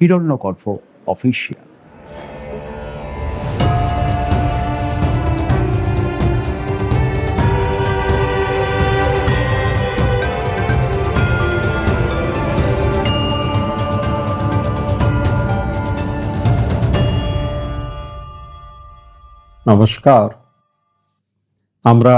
হিরণ্যকর্ফ official নমস্কার। আমরা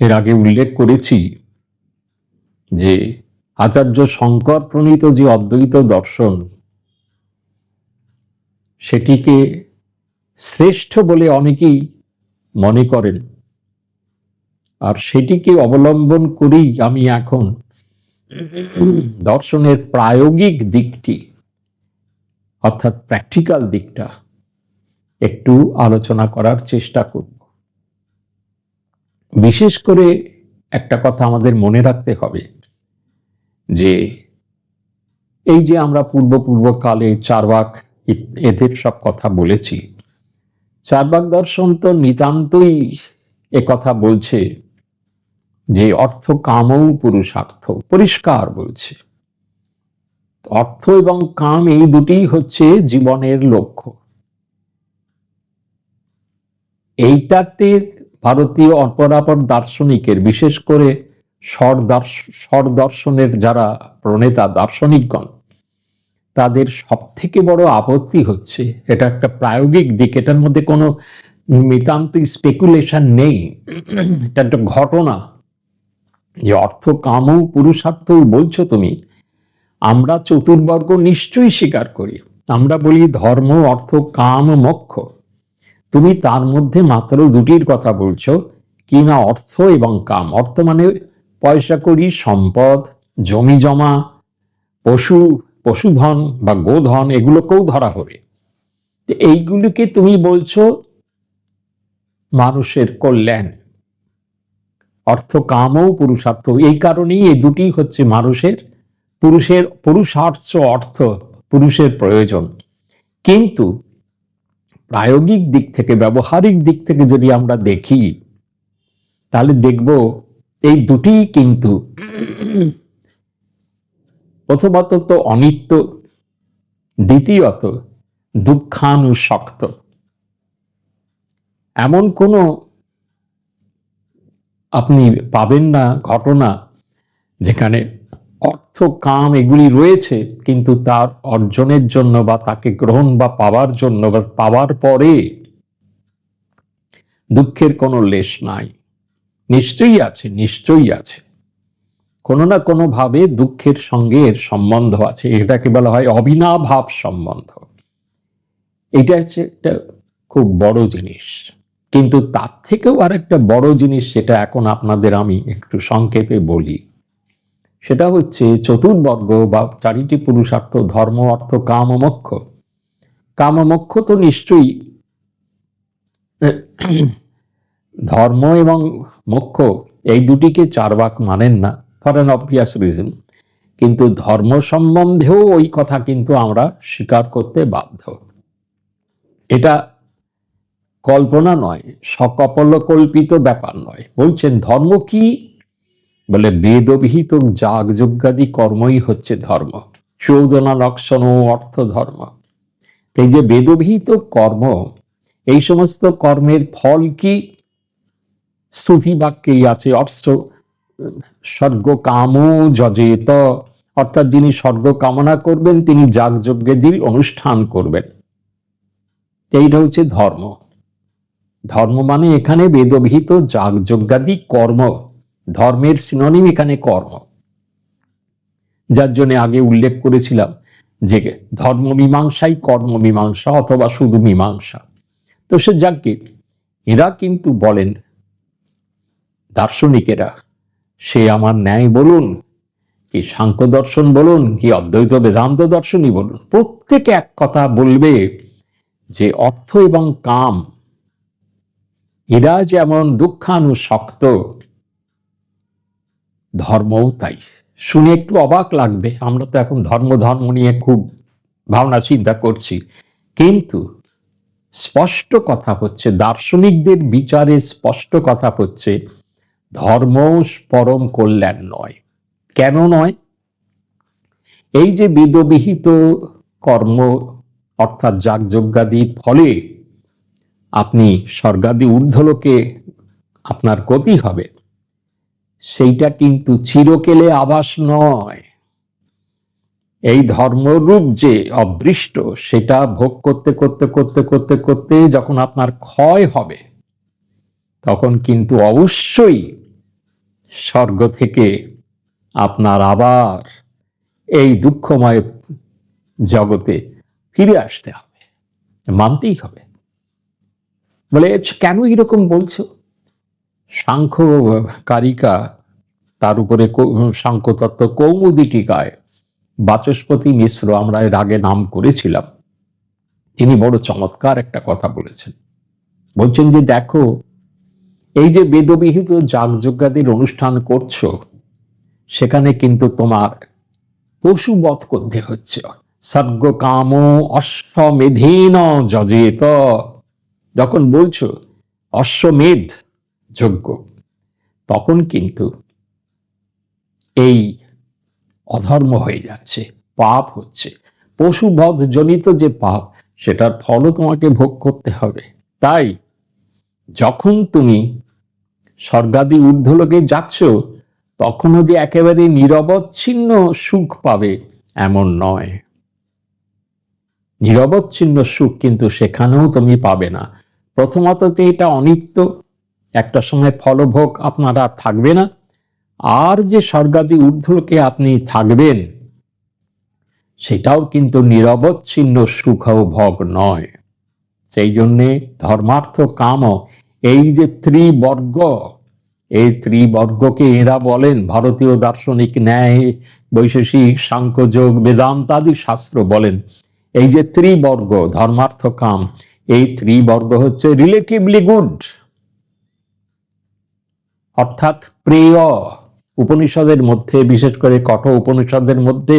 এর আগে উল্লেখ করেছি যে আচার্য শঙ্কর প্রণীত যে অদ্বৈত দর্শন, সেটিকে শ্রেষ্ঠ বলে অনেকেই মনে করেন। আর সেটিকে অবলম্বন করেই আমি এখন দর্শনের প্রায়োগিক দিকটি, অর্থাৎ প্র্যাকটিক্যাল দিকটা, একটু আলোচনা করার চেষ্টা করব। বিশেষ করে একটা কথা আমাদের মনে রাখতে হবে। যে এই যে আমরা পূর্ব পূর্বকালে চারবাক এদের সব কথা বলেছি, চারবাক দর্শন তো নিতান্তই কথা বলছে যে অর্থ কামও পুরুষার্থ, পরিষ্কার বলছে। অর্থ এবং কাম এই দুটিই হচ্ছে জীবনের লক্ষ্য। এইটাতে ভারতীয় অপরাপর দার্শনিকের, বিশেষ করে স্বর দার্শ- স্বর দর্শনের যারা প্রণেতা দার্শনিকগণ, তাদের সব থেকে বড় আপত্তি হচ্ছে, এটা একটা প্রায়োগিক দিক, এটার মধ্যে কোনো নিতান্ত স্পেকুলেশন নেই, এটা একটা ঘটনা। যে অর্থ কামও পুরুষার্থও বলছো তুমি, আমরা চতুর্বর্গ নিশ্চয়ই স্বীকার করি। আমরা বলি ধর্ম, অর্থ, কাম, মোক্ষ। তুমি তার মধ্যে মাত্র দুটির কথা বলছো, কি না অর্থ এবং কাম। অর্থ মানে পয়সা করি, সম্পদ, জমি জমা, পশু, পশুধন বা গোধন, এগুলোকেও ধরা হবে। এইগুলোকে তুমি বলছো মানুষের কল্যাণ, অর্থ কামও পুরুষার্থ, এই কারণেই এই দুটি হচ্ছে মানুষের, পুরুষের, পুরুষার্থ অর্থ, পুরুষের প্রয়োজন। কিন্তু প্রায়োগিক দিক থেকে, ব্যবহারিক দিক থেকে যদি আমরা দেখি, তাহলে দেখব এই দুটি কিন্তু প্রথমত তো অনিত্য, দ্বিতীয়ত দুঃখানুশক্ত। এমন কোনো আপনি পাবেন না ঘটনা যেখানে অর্থ, কাম এগুলি রয়েছে, কিন্তু তার অর্জনের জন্য বা তাকে গ্রহণ বা পাওয়ার জন্য বা পাওয়ার পরে দুঃখের কোনো লেশ নাই। নিশ্চয়ই আছে নিশ্চয়ই আছে। কোনো না কোনো ভাবে দুঃখের সঙ্গে এর সম্বন্ধ আছে, এটাকে বলা হয় অবিনাভাব সম্বন্ধ। এটা হচ্ছে একটা খুব বড় জিনিস। কিন্তু তার থেকেও আর একটা বড় জিনিস সেটা এখন আপনাদের আমি একটু সংক্ষেপে বলি। সেটা হচ্ছে চতুর্বর্গ বা চারিটি পুরুষার্থ ধর্ম, অর্থ, কাম মোক্ষ। কাম মোক্ষ তো নিশ্চয়ই ধর্ম এবং মোক্ষ, এই দুটিকে চারবাক মানেন না ফর অ্যান অবভিয়াস রিজন কিন্তু ধর্ম সম্বন্ধেও ওই কথা কিন্তু আমরা স্বীকার করতে বাধ্য। এটা কল্পনা নয় সকপল কল্পিত ব্যাপার নয়। বলছেন, ধর্ম কি? বলে, বেদবিহিত যাগযজ্ঞাদি কর্মই হচ্ছে ধর্ম। চৌদনা লক্ষণ ও অর্থ ধর্ম। এই যে বেদবিহিত কর্ম, এই সমস্ত কর্মের ফল কি? শ্রুতি বাক্যেই আছে অর্থ স্বর্গ কাম যজেত। অর্থাৎ যিনি স্বর্গ কামনা করবেন, তিনি যাগযজ্ঞের অনুষ্ঠান করবেন। এইটা হচ্ছে ধর্ম। ধর্ম মানে এখানে বেদবিহিত যাগযজ্ঞাদি কর্ম। ধর্মের সিনোনিম এখানে কর্ম। যার জন্য আগে উল্লেখ করেছিলাম যে ধর্ম মীমাংসাই কর্ম মীমাংসা অথবা শুধু মীমাংসা। তো সে যাকে, এরা কিন্তু বলেন দার্শনিকেরা, সে আমার ন্যায় বলুন, কি সাংখ্য দর্শন বলুন, কি অদ্বৈত বেদান্ত দর্শনই বলুন। প্রত্যেকে এক কথা বলবে যে অর্থ এবং কাম, এরা যেমন দুঃখানুশক্ত, ধর্মও তাই। শুনে একটু অবাক লাগবে, আমরা তো এখন ধর্ম ধর্ম নিয়ে খুব ভাবনা চিন্তা করছি। কিন্তু স্পষ্ট কথা হচ্ছে, দার্শনিকদের বিচারে স্পষ্ট কথা হচ্ছে ধর্ম পরম কল্যাণ নয়। কেন নয়? এই যে বেদবিহিত কর্ম, অর্থাৎ যাগযজ্ঞাদির ফলে আপনি স্বর্গাদি ঊর্ধ্বলোকে আপনার গতি হবে, সেইটা কিন্তু চিরকেলে আবাস নয়। এই ধর্মরূপ যে অদৃষ্ট, সেটা ভোগ করতে করতে করতে করতে করতে যখন আপনার ক্ষয় হবে তখন কিন্তু অবশ্যই স্বর্গ থেকে আপনার আবার এই দুঃখময় জগতে ফিরে আসতে হবে। মানতেই হবে। বলে কেন এরকম বলছো? সাংখ্য কারিকা তার উপরে কৌ- সাংখ্য তত্ত্ব কৌমুদি টিকায় বাচস্পতি মিশ্র আমরা এর আগে নাম করেছিলাম। তিনি বড় চমৎকার একটা কথা বলেছেন। বলছেন যে, দেখো এই যে বেদবিহিত যাগযজ্ঞাদির অনুষ্ঠান করছ, সেখানে কিন্তু তোমার পশুবধ করতে হচ্ছে। সর্গ কাম অশ্বমেধেন যজেত। যখন বলছো, অশ্বমেধ যজ্ঞ, তখন কিন্তু এই অধর্ম হয়ে যাচ্ছে, পাপ হচ্ছে। পশুবধ জনিত যে পাপ, সেটার ফলও তোমাকে ভোগ করতে হবে। তাই যখন তুমি স্বর্গাদি ঊর্ধ্বলোকে যাচ্ছ, তখনও যে একেবারে নিরবচ্ছিন্ন সুখ পাবে, এমন নয়। নিরবচ্ছিন্ন সুখ কিন্তু সেখানেও তুমি পাবে না। প্রথমত এটা অনিত্য, একটা সময় ফলভোগ আপনারা থাকবে না। আর যে স্বর্গাদি ঊর্ধ্বলোকে আপনি থাকবেন, সেটাও কিন্তু নিরবচ্ছিন্ন সুখ ও ভোগ নয়। সেই জন্যে ধর্মার্থ কাম এই যে ত্রিবর্গ, এই ত্রিবর্গকে এরা বলেন ভারতীয় দার্শনিক ন্যায় বৈশেষিক সাংখ্যযোগ বেদান্তাদি শাস্ত্র বলেন। এই যে ত্রিবর্গ ধর্মার্থ কাম এই ত্রিবর্গ হচ্ছে রিলেটিভলি গুড অর্থাৎ প্রেয়। উপনিষদের মধ্যে, বিশেষ করে কঠ উপনিষদের মধ্যে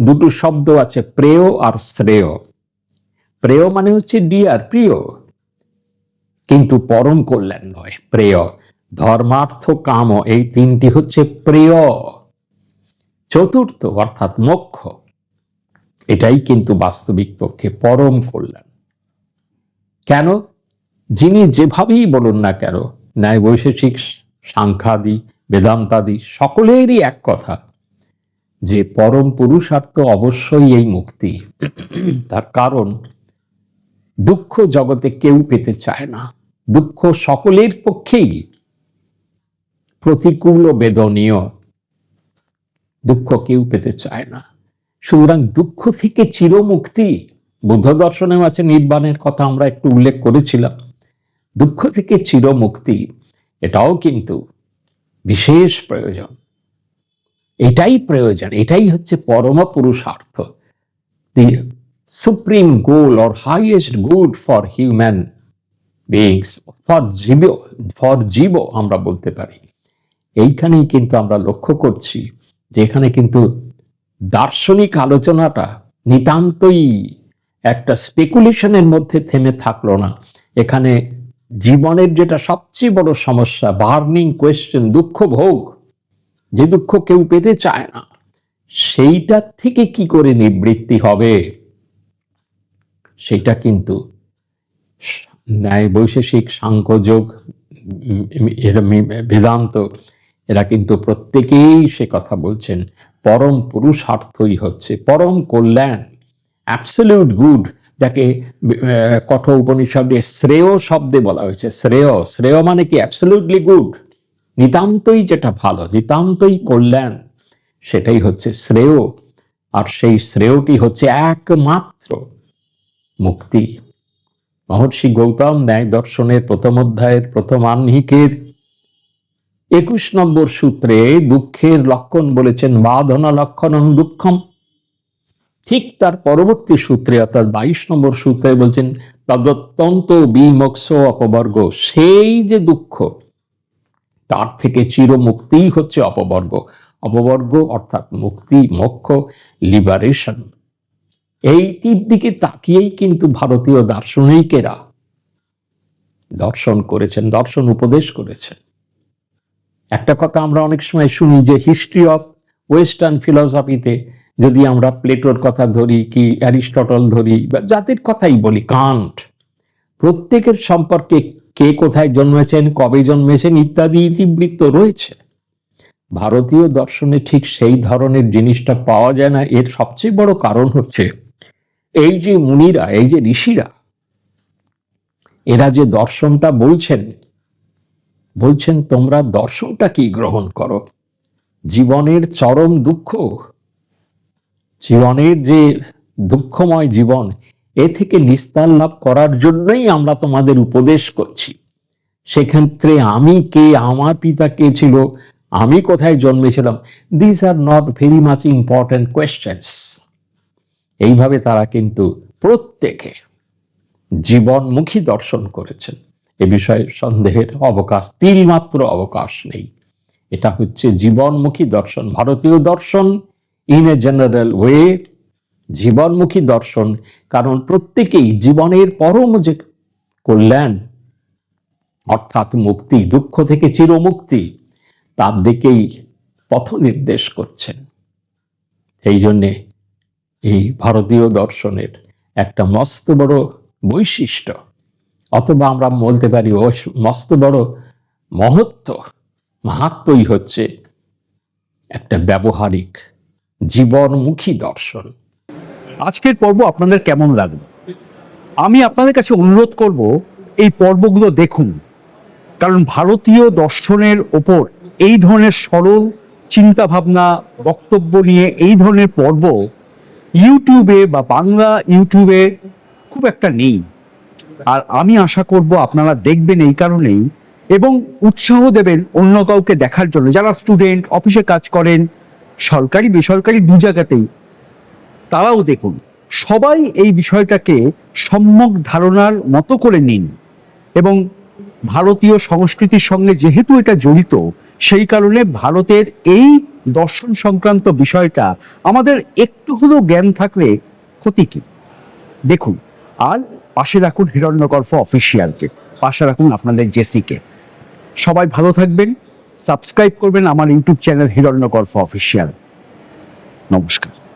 দুটো শব্দ আছে, প্রেয় আর শ্রেয়। প্রেয় মানে হচ্ছে ডিয়ার প্রিয়। কিন্তু পরম কল্যাণ নয়, প্রেয়। ধর্মার্থ কাম এই তিনটি হচ্ছে প্রেয়। চতুর্থ অর্থাৎ মোক্ষ, এটাই কিন্তু বাস্তবিক পক্ষে পরম কল্যাণ। কেন? যিনি যেভাবেই বলুন না কেন ন্যায় বৈশেষিক সাংখ্যাদি, বেদান্তাদি, সকলেরই এক কথা, যে পরম পুরুষার্থ অবশ্যই এই মুক্তি। তার কারণ, দুঃখ জগতে কেউ পেতে চায় না। দুঃখ সকলের পক্ষেই প্রতিকূল ও বেদনীয়। দুঃখ কেউ পেতে চায় না। সুতরাং দুঃখ থেকে চিরমুক্তি, বুদ্ধ দর্শনেও আছে নির্বাণের কথা আমরা একটু উল্লেখ করেছিলাম। দুঃখ থেকে চিরমুক্তি, এটাও কিন্তু বিশেষ প্রয়োজন। এটাই প্রয়োজন, এটাই হচ্ছে পরম পুরুষার্থ। The supreme goal or highest good for human beings for jiva for jiva আমরা বলতে পারি। এইখানেই কিন্তু আমরা লক্ষ্য করছি যে এখানে কিন্তু দার্শনিক আলোচনাটা নিতান্তই একটা স্পেকুলেশনের মধ্যে থেমে থাকল না। এখানে জীবনের যেটা সবচেয়ে বড় সমস্যা, বার্নিং কোয়েশ্চেন, দুঃখ ভোগ, যে দুঃখ কেউ পেতে চায় না সেইটার থেকে কি করে নিবৃত্তি হবে? সেইটা কিন্তু ন্যায় বৈশেষিক সাংখ্যযোগ বেদান্ত, এরা কিন্তু প্রত্যেকেই সে কথা বলছেন, পরম পুরুষার্থই হচ্ছে, পরম কল্যাণ অ্যাবসলিউট গুড যাকে কঠোর উপনিষদে শ্রেয় শব্দে বলা হয়েছে, শ্রেয় শ্রেয় মানে কি অ্যাবসলিউটলি গুড নিতান্তই যেটা ভালো, নিতান্তই কল্যাণ, সেটাই হচ্ছে শ্রেয়, আর সেই শ্রেয়টি হচ্ছে একমাত্র মুক্তি। মহর্ষি গৌতম ন্যায় দর্শনের প্রথম অধ্যায়ের প্রথম আহ্নিকের একুশ নম্বর সূত্রে দুঃখের লক্ষণ বলেছেন, বাধনা লক্ষণম দুঃখম। ঠিক তার পরবর্তী সূত্রে অর্থাৎ বাইশ নম্বর সূত্রে বলছেন, তদত্যন্ত বিমোক্ষ অপবর্গ, সেই যে দুঃখ, তার থেকে চির চিরমুক্তিই হচ্ছে অপবর্গ। অপবর্গ অর্থাৎ মুক্তি, মোক্ষ লিবারেশন এইটির দিকে তাকিয়েই কিন্তু ভারতীয় দার্শনিকেরা দর্শন করেছেন, দর্শন উপদেশ করেছেন। একটা কথা আমরা অনেক সময় শুনি যে হিস্ট্রি অফ ওয়েস্টার্ন ফিলসফিতে যদি আমরা প্লেটোর কথা ধরি কি অ্যারিস্টটল ধরি বা জাতির কথাই বলি, কান্ট, প্রত্যেকের সম্পর্কে কে কোথায় জন্মেছেন, কবে জন্মেছেন ইত্যাদি ইতিবৃত্ত রয়েছে। ভারতীয় দর্শনে ঠিক সেই ধরনের জিনিসটা পাওয়া যায় না, এর সবচেয়ে বড় কারণ হচ্ছে এই যে মুনিরা, এই যে ঋষিরা, এরা যে দর্শনটা বলছেন বলছেন, তোমরা দর্শনটা কি গ্রহণ করো? জীবনের চরম দুঃখ, জীবনের যে দুঃখময় জীবন, এ থেকে নিস্তার লাভ করার জন্যই আমরা তোমাদের উপদেশ করছি। সেক্ষেত্রে আমি কে? আমার পিতা কে ছিল? আমি কোথায় জন্মেছিলাম? This are not very much important questions এইভাবে তারা কিন্তু প্রত্যেকে জীবনমুখী দর্শন করেছেন। এ বিষয়ে সন্দেহের অবকাশ, তিলমাত্র অবকাশ নেই। এটা হচ্ছে জীবনমুখী দর্শন, ভারতীয় দর্শন ইন এ জেনারেল ওয়ে জীবনমুখী দর্শন, কারণ প্রত্যেকেই জীবনের পরম যে কল্যাণ, অর্থাৎ মুক্তি, দুঃখ থেকে চিরমুক্তি, তার দিকেই পথ নির্দেশ করছেন। সেই জন্যে এই ভারতীয় দর্শনের একটা মস্ত বড় বৈশিষ্ট্য। অথবা আমরা বলতে পারি, ও মস্ত বড় মহত্ব, মাহাত্মই হচ্ছে একটা ব্যবহারিক জীবনমুখী দর্শন। আজকের পর্ব আপনাদের কেমন লাগল? আমি আপনাদের কাছে অনুরোধ করব, এই পর্বগুলো দেখুন। কারণ ভারতীয় দর্শনের ওপর এই ধরনের সরল চিন্তা ভাবনা বক্তব্য নিয়ে এই ধরনের পর্ব ইউটিউবে বা বাংলা ইউটিউবে খুব একটা নেই। আর আমি আশা করব আপনারা দেখবেন এই কারণেই এবং উৎসাহ দেবেন অন্য কাউকে দেখার জন্য। যারা স্টুডেন্ট অফিসে কাজ করেন, সরকারি, বেসরকারি দু জায়গাতেই, তারাও দেখুন, সবাই এই বিষয়টাকে সম্যক ধারণার মতো করে নিন। এবং ভারতীয় সংস্কৃতির সঙ্গে যেহেতু এটা জড়িত সেই কারণে ভারতের এই দর্শন সংক্রান্ত বিষয়টা আমাদের একটু হলেও জ্ঞান থাকলে ক্ষতি কি? দেখুন, আর পাশে রাখুন হিরণ্যগর্ভ অফিসিয়ালকে। পাশে রাখুন আপনাদের জেসিকে। সবাই ভালো থাকবেন, সাবস্ক্রাইব করবেন আমার ইউটিউব চ্যানেল হিরণ্যগর্ভ অফিসিয়াল। নমস্কার।